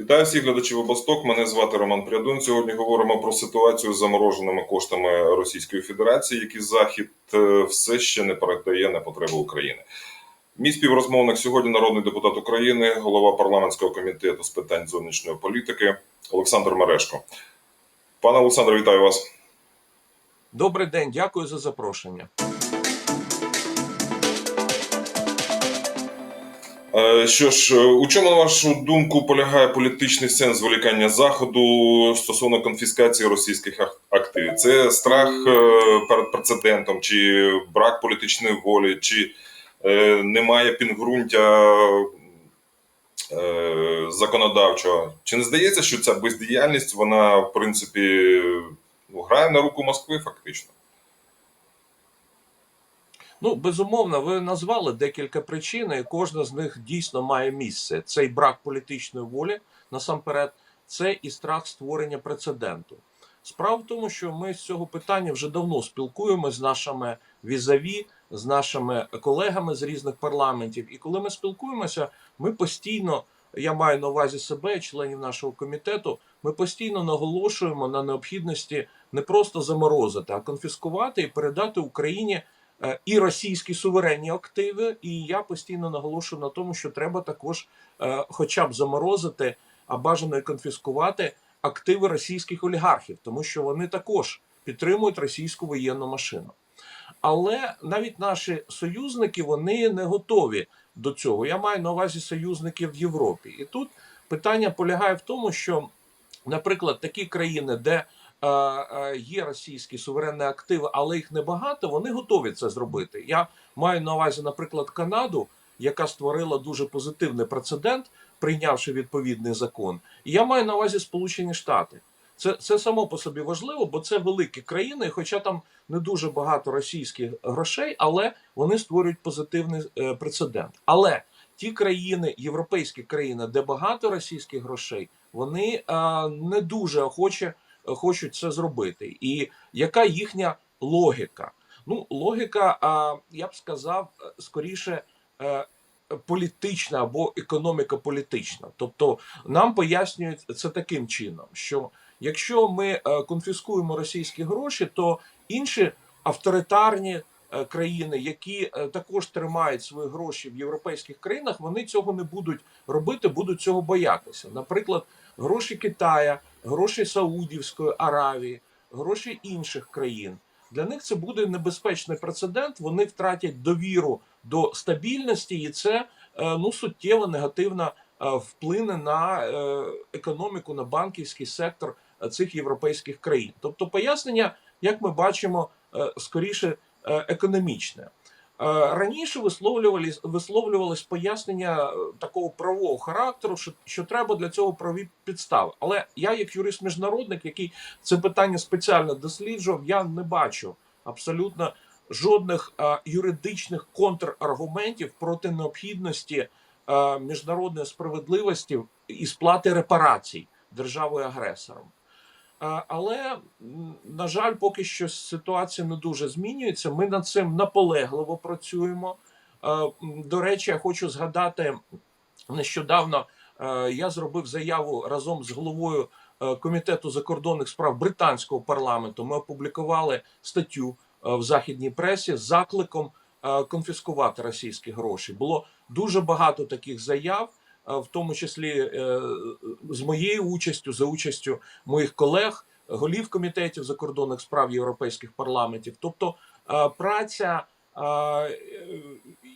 Вітаю всіх глядачів обосток. Мене звати Роман Прядун. Сьогодні говоримо про ситуацію з замороженими коштами Російської Федерації, які Захід е, все ще не передає на потреби України. Мій співрозмовник сьогодні народний депутат України, голова парламентського комітету з питань зовнішньої політики Олександр Мерешко. Пане Олександре, вітаю вас. Добрий день, дякую за запрошення. Що ж, е, у чому, на вашу думку, полягає політичний сенс зволікання заходу стосовно конфіскації російських активів? Це страх е, перед прецедентом, чи брак політичної волі, чи е, немає пінгрунтя е, законодавчого? Чи не здається, що ця бездіяльність, вона в принципі ну, грає на руку Москви, фактично? Ну, безумовно, ви назвали декілька причин, і кожна з них дійсно має місце. Це і брак політичної волі насамперед, це і страх створення прецеденту. Справа в тому, що ми з цього питання вже давно спілкуємося з нашими візаві, з нашими колегами з різних парламентів. І коли ми спілкуємося, ми постійно, я маю на увазі себе, членів нашого комітету, ми постійно наголошуємо на необхідності не просто заморозити, а конфіскувати і передати Україні і російські суверенні активи. І я постійно наголошую на тому, що треба також, е, хоча б заморозити, а бажано і конфіскувати активи російських олігархів, тому що вони також підтримують російську воєнну машину. Але навіть наші союзники вони не готові до цього. Я маю на увазі союзників в Європі. І тут питання полягає в тому, що, наприклад, такі країни, де е, е, є російські суверенні активи, але їх небагато, вони готові це зробити. Я маю на увазі, наприклад, Канаду, яка створила дуже позитивний прецедент, прийнявши відповідний закон. І я маю на увазі Сполучені Штати. Це, це само по собі важливо, бо це великі країни, хоча там не дуже багато російських грошей, але вони створюють позитивний е, прецедент. Але ті країни, європейські країни, де багато російських грошей, вони е, не дуже охоче хочуть це зробити. І яка їхня логіка? Ну, логіка, я б сказав, скоріше. Е, Політична або економіко-політична, тобто нам пояснюють це таким чином, що якщо ми е, конфіскуємо російські гроші, то інші авторитарні е, країни, які також тримають свої гроші в європейських країнах, вони цього не будуть робити, будуть цього боятися. Наприклад, гроші Китая, гроші Саудівської Аравії, гроші інших країн. Для них це буде небезпечний прецедент. Вони втратять довіру до стабільності, і це е, ну суттєво негативно е, вплине на е, економіку, на банківський сектор цих європейських країн. Тобто, пояснення, як ми бачимо, скоріше економічне. Е, Раніше висловлювались, висловлювались пояснення е, такого правового характеру, що, що треба для цього праві підстави. Але я, як юрист-міжнародник, який це питання спеціально досліджував, я не бачу абсолютно жодних е, юридичних контраргументів проти необхідності міжнародної справедливості і сплати репарацій державою агресором. Але на жаль, поки що ситуація не дуже змінюється. Ми над цим наполегливо працюємо. До речі, я хочу згадати нещодавно. е, Я зробив заяву разом з головою е, комітету закордонних справ британського парламенту. Ми опублікували статтю е, в західній пресі з закликом конфіскувати російські гроші. Було дуже багато таких заяв, в тому числі е, з моєю участю, за участю моїх колег, голів комітетів закордонних справ європейських парламентів. Тобто е, праця е, е,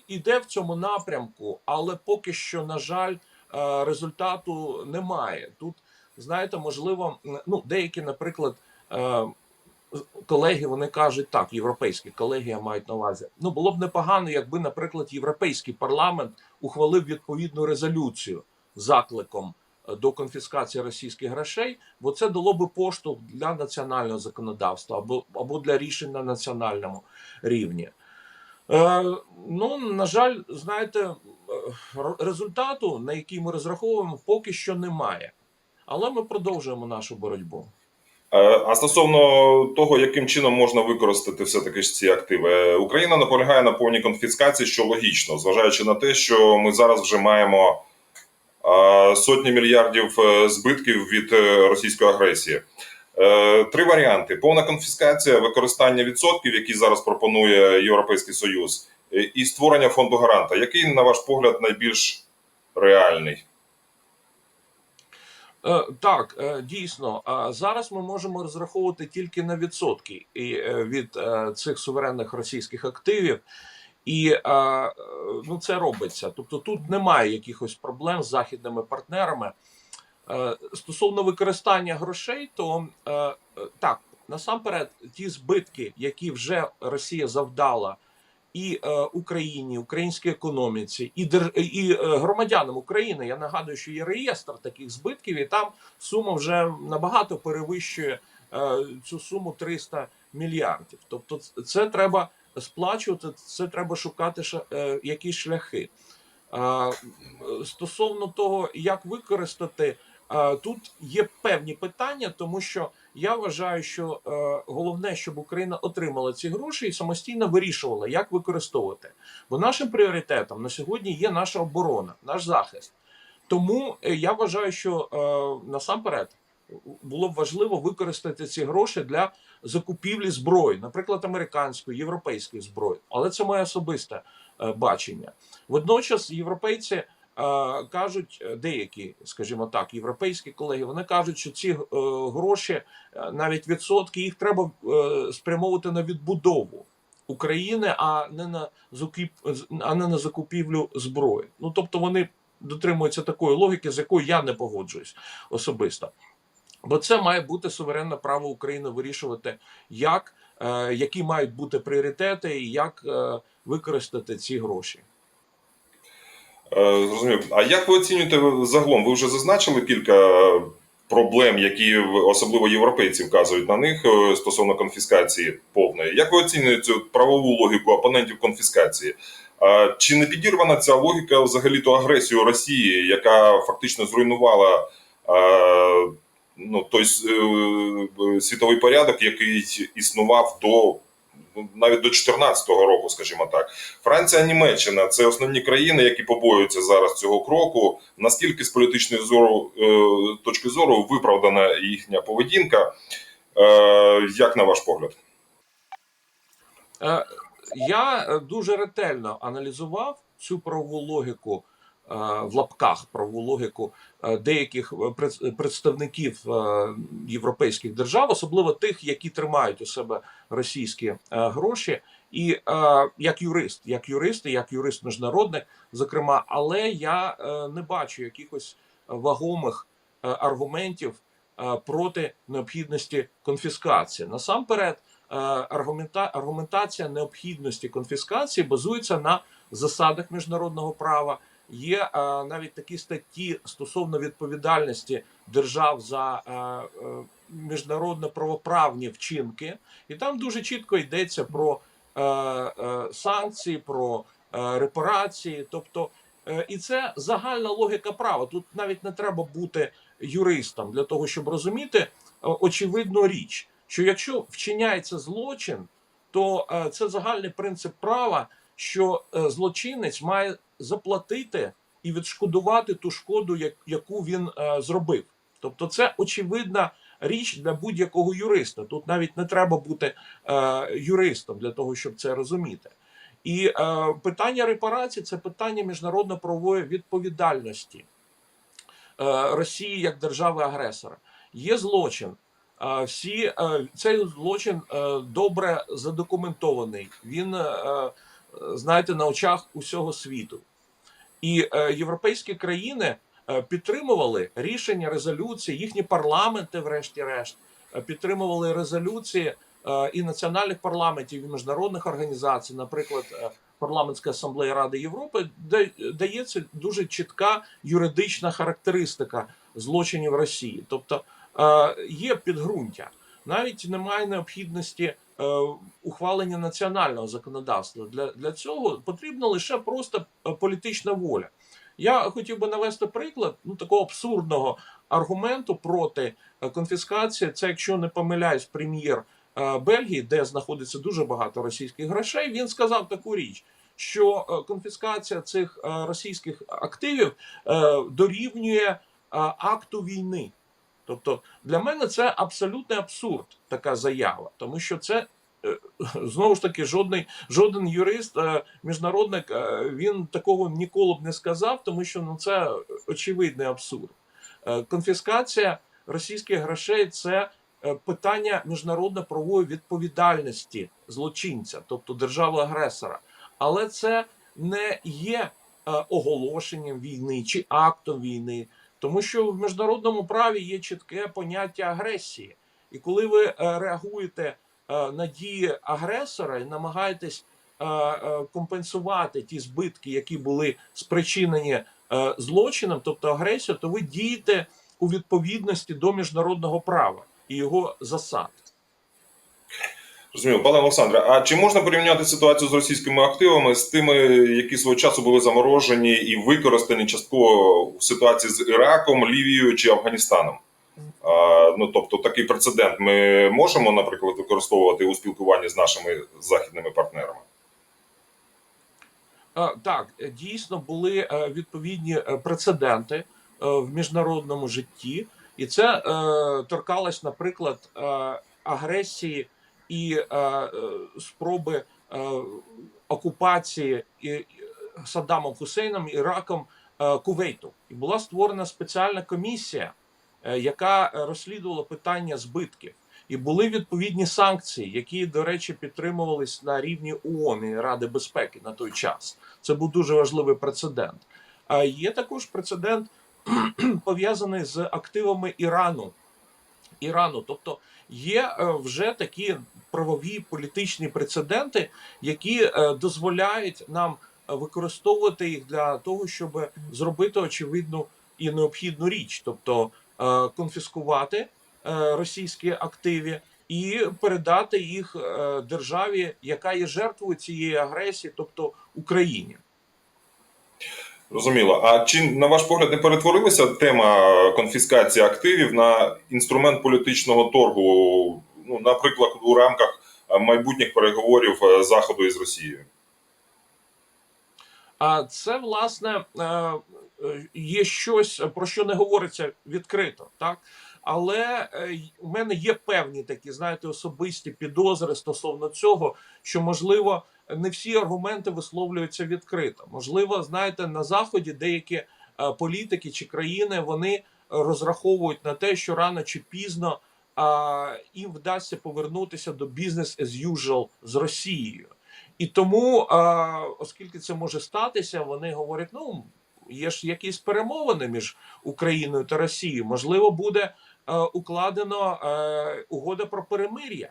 іде в цьому напрямку, але поки що, на жаль, е, результату немає. Тут знаєте, можливо, ну деякі, наприклад. Колеги, вони кажуть так, європейські колеги я мають на увазі. Ну було б непогано, якби, наприклад, європейський парламент ухвалив відповідну резолюцію закликом е, до конфіскації російських грошей, бо це дало би поштовх для національного законодавства або, або для рішень на національному рівні. Е, ну, на жаль, знаєте, е, результату, на який ми розраховуємо, поки що немає. Але ми продовжуємо нашу боротьбу. Е, А стосовно того, яким чином можна використати все-таки ж ці активи, Е, Україна наполягає на повній конфіскації, що логічно, зважаючи на те, що ми зараз вже маємо сотні мільярдів е, збитків від е, російської агресії. Е, Три варіанти: повна конфіскація, використання відсотків, які зараз пропонує Європейський Союз, е, і створення фонду гаранта. Який, на ваш погляд, найбільш реальний? Е, Так, е, дійсно, зараз ми можемо розраховувати тільки на відсотки е, від е, цих суверенних російських активів, і е, е, ну, це робиться. Тобто тут немає якихось проблем з західними партнерами. Е, Стосовно використання грошей, то е, е, так, насамперед, ті збитки, які вже Росія завдала і е, Україні, українській економіці, і дер... і е, громадянам України. Я нагадую, що є реєстр таких збитків, і там сума вже набагато перевищує е, цю суму 300 мільярдів. Тобто, це треба сплачувати, це треба шукати ша- е, якісь шляхи. М, Стосовно того, як використати, а, тут є певні питання, тому що я вважаю, що е, головне, щоб Україна отримала ці гроші і самостійно вирішувала, як використовувати. Бо нашим пріоритетом на сьогодні є наша оборона, наш захист. Тому е, я вважаю, що е, насамперед було б важливо використати ці гроші для закупівлі зброї, наприклад, американської, європейської зброї. Але це моє особисте е, бачення. Водночас європейці кажуть, е, деякі, скажімо так, європейські колеги, вони кажуть, що ці е, гроші, е, навіть відсотки, їх треба спрямовувати на відбудову України, а не на закуп, а не на закупівлю зброї. Ну тобто вони дотримуються такої логіки, з якою я не погоджуюсь особисто. Бо це має бути суверенне право України вирішувати, як, які мають бути пріоритети і як використати ці гроші. Е, Зрозумів. А як ви оцінюєте загалом? Ви вже зазначили кілька проблем, які особливо європейці вказують на них е, стосовно конфіскації повної. Як ви оцінюєте цю правову логіку опонентів конфіскації? Чи не підірвана ця логіка взагалі то агресію Росії, яка фактично зруйнувала е, ну, той е, світовий порядок, який існував до навіть до 2014 року, скажімо так? Франція, Німеччина це основні країни, які побоюються зараз цього кроку. Наскільки з політичної зору е, точки зору виправдана їхня поведінка? Е, як на ваш погляд? Е, Я дуже ретельно аналізував цю правову логіку в лапках правову логіку е, деяких е, представників е, європейських держав, особливо тих, які тримають у себе російські е, гроші, і е, як юрист, як юрист, і як юрист міжнародник, зокрема, але я е, не бачу якихось вагомих е, аргументів е, проти необхідності конфіскації. Насамперед. Е, аргумента, аргументація необхідності конфіскації базується на засадах міжнародного права. Є е, навіть такі статті стосовно відповідальності держав за е, е, міжнародно правоправні вчинки, і там дуже чітко йдеться про е, е, санкції, про е, репарації. Тобто, е, і це загальна логіка права. Тут навіть не треба бути юристом для того, щоб розуміти очевидну річ що якщо вчиняється злочин, то е, це загальний принцип права, що злочинець має заплатити і відшкодувати ту шкоду, яку він е, зробив. Тобто, це очевидна річ для будь-якого юриста. Тут навіть не треба бути е, юристом для того, щоб це розуміти. І е, питання репарації це питання міжнародно-правової відповідальності Росії як держави-агресора. Є злочин. Всі цей злочин добре задокументований. Він, знаєте, на очах усього світу. І е, європейські країни е, підтримували рішення резолюції, їхні парламенти, врешті-решт, е, підтримували резолюції і національних парламентів, і міжнародних організацій, наприклад, парламентська асамблея Ради Європи, де дається дуже чітка юридична характеристика злочинів Росії. Тобто є підґрунтя. Навіть немає необхідності ухвалення національного законодавства. Для, для цього потрібна лише просто е, політична воля. Я хотів би навести приклад ну, такого абсурдного аргументу проти е, конфіскації. Це, якщо не помиляюсь, прем'єр е, Бельгії, де знаходиться дуже багато російських грошей, він сказав таку річ, що е, конфіскація цих е, російських активів е, дорівнює е, акту війни. Тобто для мене це абсолютний абсурд, така заява, тому що це е, знову ж таки жодний жоден юрист, е, міжнародник е, він такого ніколи б не сказав, тому що ну це очевидний абсурд. Конфіскація російських грошей це питання міжнародно-правової відповідальності злочинця, тобто держави-агресора. Але це не є оголошенням війни чи актом війни, тому що в міжнародному праві є чітке поняття агресії. І коли ви е, реагуєте е, на дії агресора і намагаєтесь е, компенсувати ті збитки, які були спричинені злочином, тобто агресією, то ви дієте у відповідності до міжнародного права і його засад. Розумію, пане Олександре, а чи можна порівняти ситуацію з російськими активами з тими, які свого часу були заморожені і використані частково в ситуації з Іраком, Лівією чи Афганістаном? А, ну тобто такий прецедент ми можемо, наприклад, використовувати у спілкуванні з нашими західними партнерами? Е, Так, е, дійсно були е, відповідні прецеденти в міжнародному житті, і це торкалось, наприклад, агресії і е, е, спроби е, окупації Саддамом Хусейном Іраком Кувейту. І була створена спеціальна комісія, яка розслідувала питання збитків. І були відповідні санкції, які, до речі, підтримувались на рівні ООН і Ради безпеки на той час. Це був дуже важливий прецедент. А є також прецедент пов'язаний з активами Ірану. Ірану, тобто є е, вже такі правові політичні прецеденти, які е, дозволяють нам е, використовувати їх для того, щоб зробити очевидну і необхідну річ, тобто конфіскувати російські активи і передати їх державі, яка є жертвою цієї агресії, тобто Україні. Зрозуміло. А чи на ваш погляд не перетворилася тема конфіскації активів на інструмент політичного торгу? Ну, наприклад, у рамках е, майбутніх переговорів е, заходу із Росією? А це власне е, є щось, про що не говориться відкрито, так але у мене є певні такі, знаєте, особисті підозри стосовно цього, що можливо не всі аргументи висловлюються відкрито. Можливо, знаєте, на заході деякі е, політики чи країни вони розраховують на те, що рано чи пізно а, їм вдасться повернутися до бізнес as usual з Росією. І тому, а, оскільки це може статися, вони говорять: ну є ж якісь перемовини між Україною та Росією. Можливо, буде е, укладено е, угода про перемир'я.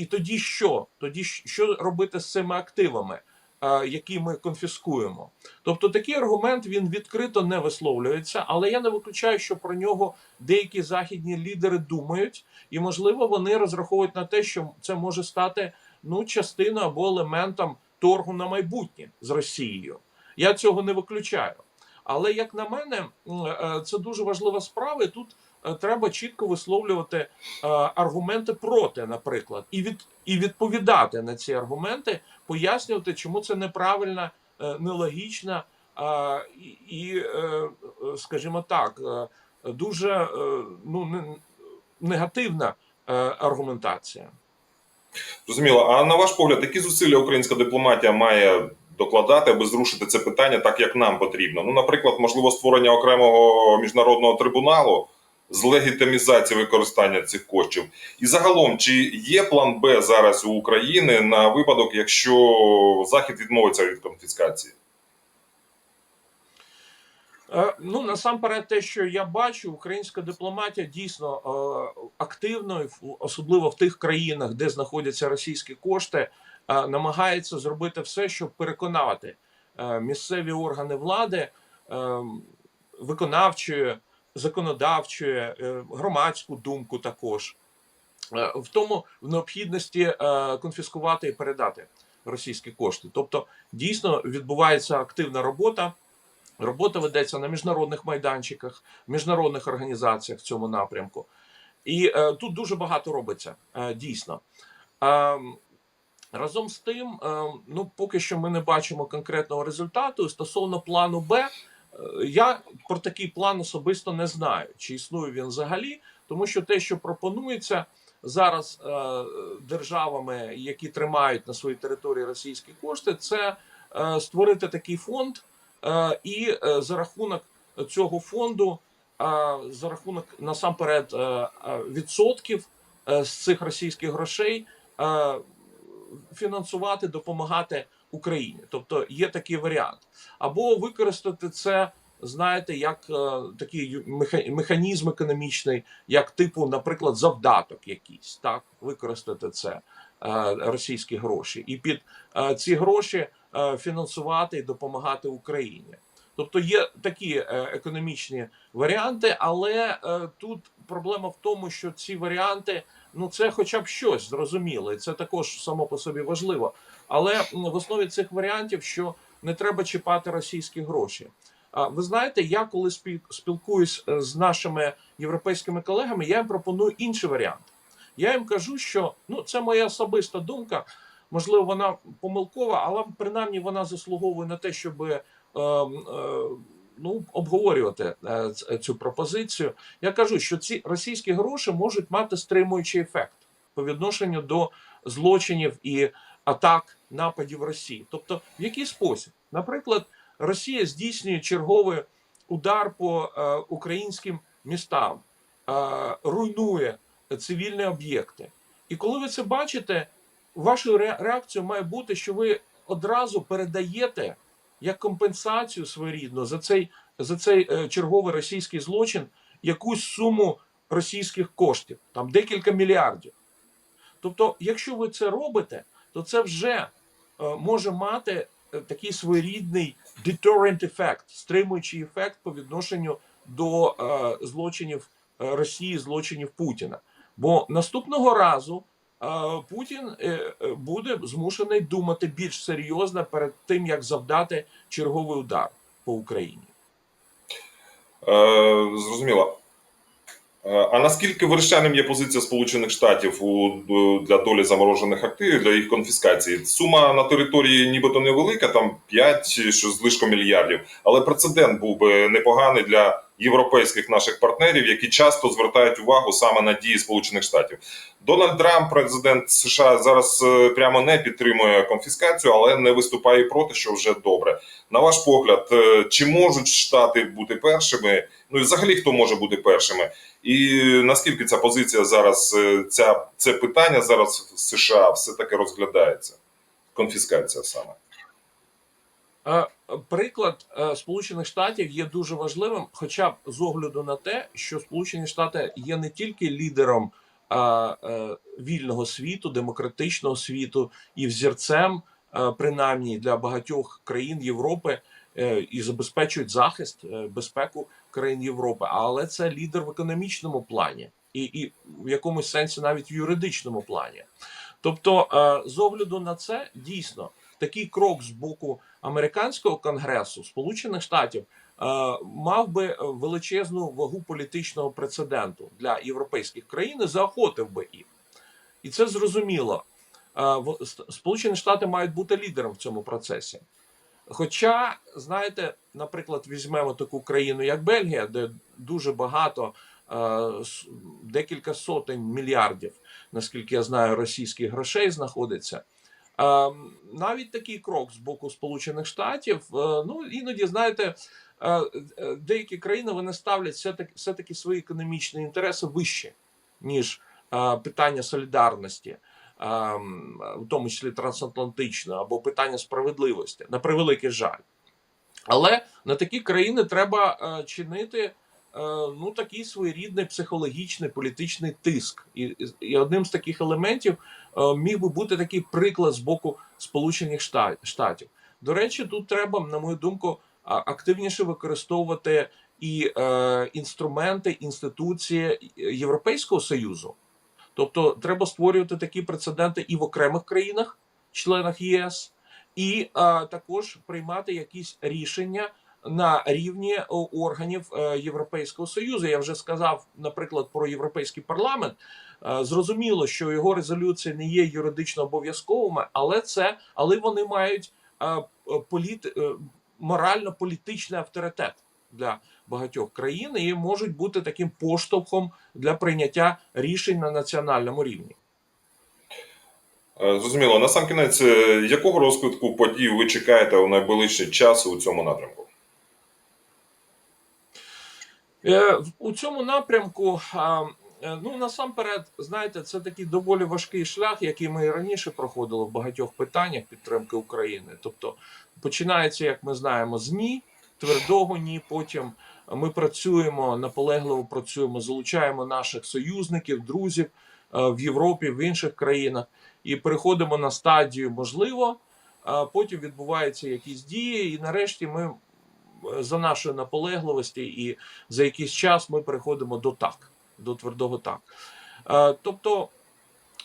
І тоді що? Тоді що робити з цими активами, е, які ми конфіскуємо? Тобто такий аргумент він відкрито не висловлюється, але я не виключаю, що про нього деякі західні лідери думають, і можливо вони розраховують на те, що це може стати ну частиною або елементом торгу на майбутнє з Росією. Я цього не виключаю. Але як на мене, е, це дуже важлива справа. Тут е, треба чітко висловлювати е, аргументи проти, наприклад, і від і відповідати на ці аргументи, пояснювати, чому це неправильна, е, нелогічна е, і, е, е, скажімо так, е, дуже е, ну негативна е, аргументація. Зрозуміло. А на ваш погляд, які зусилля українська дипломатія має докладати, аби зрушити це питання так, як нам потрібно? Ну, наприклад, можливо, створення окремого міжнародного трибуналу з легітимізації використання цих коштів. І загалом, чи є план Б зараз у України на випадок, якщо Захід відмовиться від конфіскації? Е, Ну насамперед, те, що я бачу, українська дипломатія дійсно е, активно, особливо в тих країнах, де знаходяться російські кошти, е, намагається зробити все, щоб переконати місцеві органи влади, виконавчої, законодавчої, громадську думку також в тому в необхідності конфіскувати і передати російські кошти. Тобто, дійсно відбувається активна робота. Робота ведеться на міжнародних майданчиках, міжнародних організаціях в цьому напрямку. І е, тут дуже багато робиться, е, дійсно. Е, Разом з тим, е, ну поки що ми не бачимо конкретного результату. Стосовно плану Б, е, я про такий план особисто не знаю, чи існує він взагалі, тому що те, що пропонується зараз е, державами, які тримають на своїй території російські кошти, це е, створити такий фонд, і е, за рахунок цього фонду, е, за рахунок насамперед е, е, відсотків е, з цих російських грошей. е, фінансувати, допомагати Україні. Тобто є такий варіант. Або використати це, знаєте, як е, такий механізм економічний, як типу, наприклад, завдаток якийсь, так, використати це е, російські гроші, і під е, ці гроші е, фінансувати і допомагати Україні. Тобто є такі е, економічні варіанти, але е, тут проблема в тому, що ці варіанти ну це хоча б щось зрозуміло, і це також само по собі важливо. Але в основі цих варіантів, що не треба чіпати російські гроші. А ви знаєте, я коли спіл- спілкуюсь е, з нашими європейськими колегами, я їм пропоную інший варіант. Я їм кажу, що ну це моя особиста думка. Можливо, вона помилкова, але принаймні вона заслуговує на те, щоб е, е, ну, обговорювати е, цю пропозицію. Я кажу, що ці російські гроші можуть мати стримуючий ефект по відношенню до злочинів і атак нападів Росії. Тобто, в який спосіб, наприклад, Росія здійснює черговий удар по е, українським містам, е, руйнує цивільні об'єкти. І коли ви це бачите, вашою реакцією має бути, що ви одразу передаєте як компенсацію своєрідну за цей, за цей е, черговий російський злочин якусь суму російських коштів, там декілька мільярдів. Тобто, якщо ви це робите, то це вже е, може мати е, такий своєрідний deterrent ефект, стримуючий ефект по відношенню до злочинів Росії, злочинів Путіна. Бо наступного разу Путін е, е, буде змушений думати більш серйозно перед тим, як завдати черговий удар по Україні. Е, зрозуміло. Е, А наскільки вирішальним є позиція Сполучених Штатів у для долі заморожених активів для їх конфіскації? Сума на території нібито невелика, там 5 що з лишком мільярдів, але прецедент був би непоганий для європейських наших партнерів, які часто звертають увагу саме на дії Сполучених Штатів. Дональд Трамп, президент США, зараз е, прямо не підтримує конфіскацію, але не виступає проти, що вже добре. На ваш погляд, е, чи можуть штати бути першими? Ну і взагалі хто може бути першими? І наскільки ця позиція зараз, е, ця це питання зараз в США все таки розглядається? Конфіскація саме. Е, Приклад е, Сполучених Штатів є дуже важливим, хоча б з огляду на те, що Сполучені Штати є не тільки лідером е, вільного світу, демократичного світу і взірцем, принаймні для багатьох країн Європи, і забезпечують захист, безпеку країн Європи, але це лідер в економічному плані, і, і в якомусь сенсі навіть в юридичному плані. Тобто, з огляду на це дійсно такий крок з боку американського конгресу Сполучених Штатів е, мав би величезну вагу політичного прецеденту для європейських країн і заохотив би їх. І це зрозуміло. Е, Сполучені Штати мають бути лідером в цьому процесі. Хоча, знаєте, наприклад, візьмемо таку країну, як Бельгія, де дуже багато, е, декілька сотень мільярдів, наскільки я знаю, російських грошей знаходиться. Е, Навіть такий крок з боку Сполучених Штатів, е, ну іноді знаєте, е, е, деякі країни вони ставлять все-таки, все-таки свої економічні інтереси вище, ніж питання солідарності, е, в тому числі трансатлантичного, або питання справедливості, на превеликий жаль. Але на такі країни треба чинити ну такий своєрідний психологічний політичний тиск. І, і- одним з таких елементів е, міг би бути такий приклад з боку Сполучених Шта- Штатів. До речі, тут треба, на мою думку, активніше використовувати і е, інструменти, інституції Європейського союзу. Тобто, треба створювати такі прецеденти і в окремих країнах, членах ЄС, і е, також приймати якісь рішення на рівні е, органів е, Європейського союзу. Я вже сказав, наприклад, про європейський парламент. Е, Зрозуміло, що його резолюції не є юридично обов'язковими, але це але вони мають політ, морально-політичний авторитет для багатьох країн і можуть бути таким поштовхом для прийняття рішень на національному рівні. Зрозуміло. На сам кінець, якого розвитку подій ви чекаєте у найближчий час у цьому напрямку? Е, У цьому напрямку, е, ну насамперед, знаєте, це такий доволі важкий шлях, який ми і раніше проходили в багатьох питаннях підтримки України. Тобто починається, як ми знаємо, з ні, твердого ні. Потім ми працюємо наполегливо працюємо, залучаємо наших союзників, друзів е, в Європі, в інших країнах, і переходимо на стадію можливо. Потім відбуваються якісь дії, і нарешті ми за нашої наполегливості і за якийсь час ми переходимо до так, до твердого так. Е, Тобто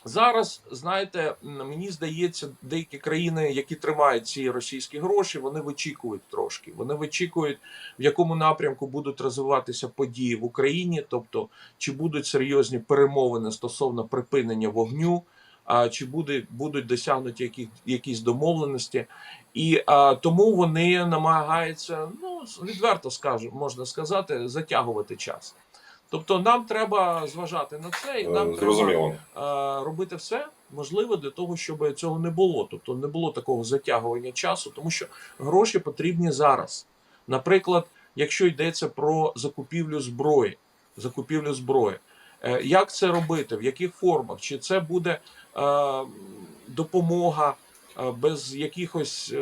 зараз, знаєте, мені здається, деякі країни, які тримають ці російські гроші, вони вичікують трошки. Вони вичікують, в якому напрямку будуть розвиватися події в Україні, тобто чи будуть серйозні перемовини стосовно припинення вогню. А чи буде, будуть досягнуті які, якісь домовленості, і а, тому вони намагаються, ну відверто скажу, можна сказати, затягувати час. Тобто, нам треба зважати на це, і нам Е, треба Зрозуміло. е, робити все можливе для того, щоб цього не було. Тобто не було такого затягування часу, тому що гроші потрібні зараз. Наприклад, якщо йдеться про закупівлю зброї, закупівлю зброї. Е, Як це робити? В яких формах? Чи це буде е, допомога е, без якихось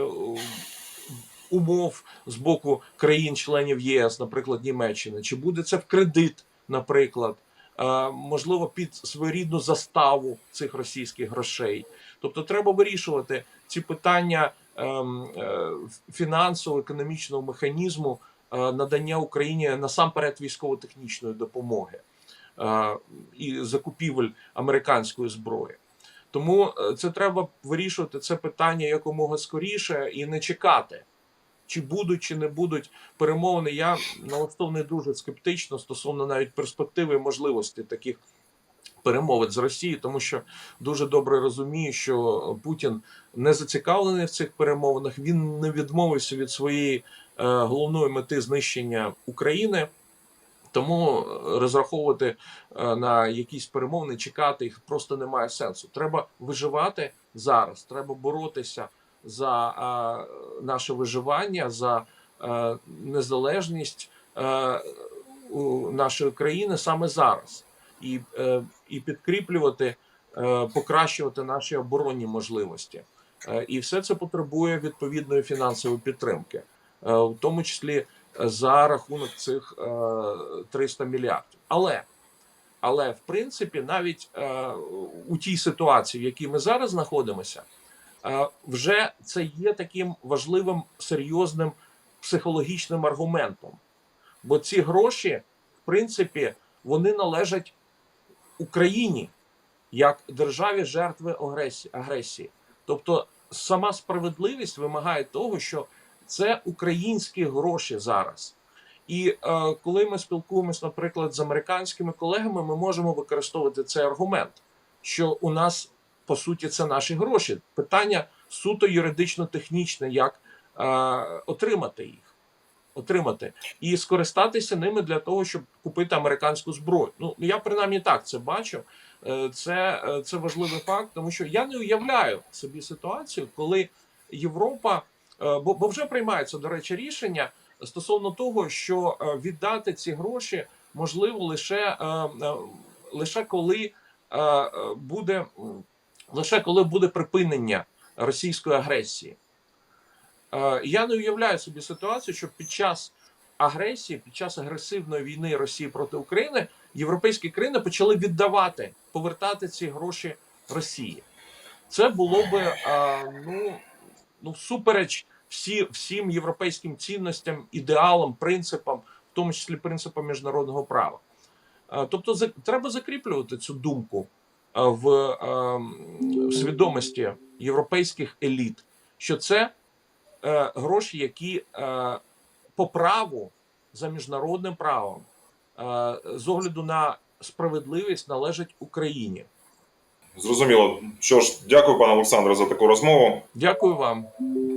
умов з боку країн-членів ЄС, наприклад, Німеччини? Чи буде це в кредит, наприклад? Можливо, під своєрідну заставу цих російських грошей. Тобто, треба вирішувати ці питання ем, фінансово-економічного механізму надання Україні насамперед військово-технічної допомоги і закупівель американської зброї. Тому е, це треба вирішувати це питання якомога скоріше і не чекати. Чи будуть, чи не будуть перемовини. Я налаштований дуже скептично стосовно навіть перспективи і можливості таких перемовин з Росією, тому що дуже добре розумію, що Путін не зацікавлений в цих перемовинах. Він не відмовився від своєї е, головної мети знищення України. Тому е, розраховувати е, на якісь перемовини, чекати їх просто немає сенсу. Треба виживати зараз. Треба боротися за е, наше виживання, за незалежність нашої країни саме зараз, і, і підкріплювати, покращувати наші оборонні можливості. І все це потребує відповідної фінансової підтримки, в тому числі за рахунок цих е, 300 мільярдів. Але але в принципі, навіть е, у тій ситуації, в якій ми зараз знаходимося, е, вже це є таким важливим серйозним психологічним аргументом. Бо ці гроші, в принципі, вони належать Україні як державі жертви агресії. Тобто, сама справедливість вимагає того, що це українські гроші зараз. І е, коли ми спілкуємося, наприклад, з американськими колегами, ми можемо використовувати цей аргумент, що у нас по суті це наші гроші. Питання суто юридично-технічне, як е, отримати їх, отримати і скористатися ними для того, щоб купити американську зброю. Ну я принаймні так це бачу. Е, Це, е, це важливий факт, тому що я не уявляю собі ситуацію, коли Європа, бо, бо вже приймається до речі рішення стосовно того, що е, віддати ці гроші можливо лише, е, е, лише коли е, е, буде лише коли буде припинення російської агресії. Е, Я не уявляю собі ситуацію, що під час агресії, під час агресивної війни Росії проти України європейські країни почали віддавати, повертати ці гроші Росії. Це було би е, ну, ну всупереч всі, всім європейським цінностям, ідеалам, принципам, в тому числі принципам міжнародного права. Е, Тобто, за- треба закріплювати цю думку е, в, е, в свідомості європейських еліт, що це гроші, які по праву за міжнародним правом з огляду на справедливість належить Україні. Зрозуміло. Що ж, дякую, пане Олександре, за таку розмову. Дякую вам.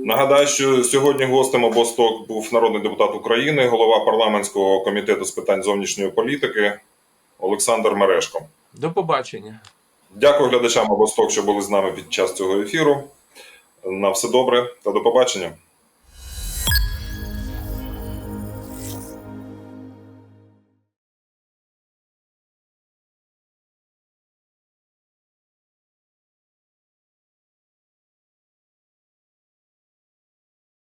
Нагадаю, що сьогодні гостем обосток був народний депутат України, голова парламентського комітету з питань зовнішньої політики Олександр Мерешко. До побачення. Дякую глядачам обосток, що були з нами під час цього ефіру. На все добре та до побачення.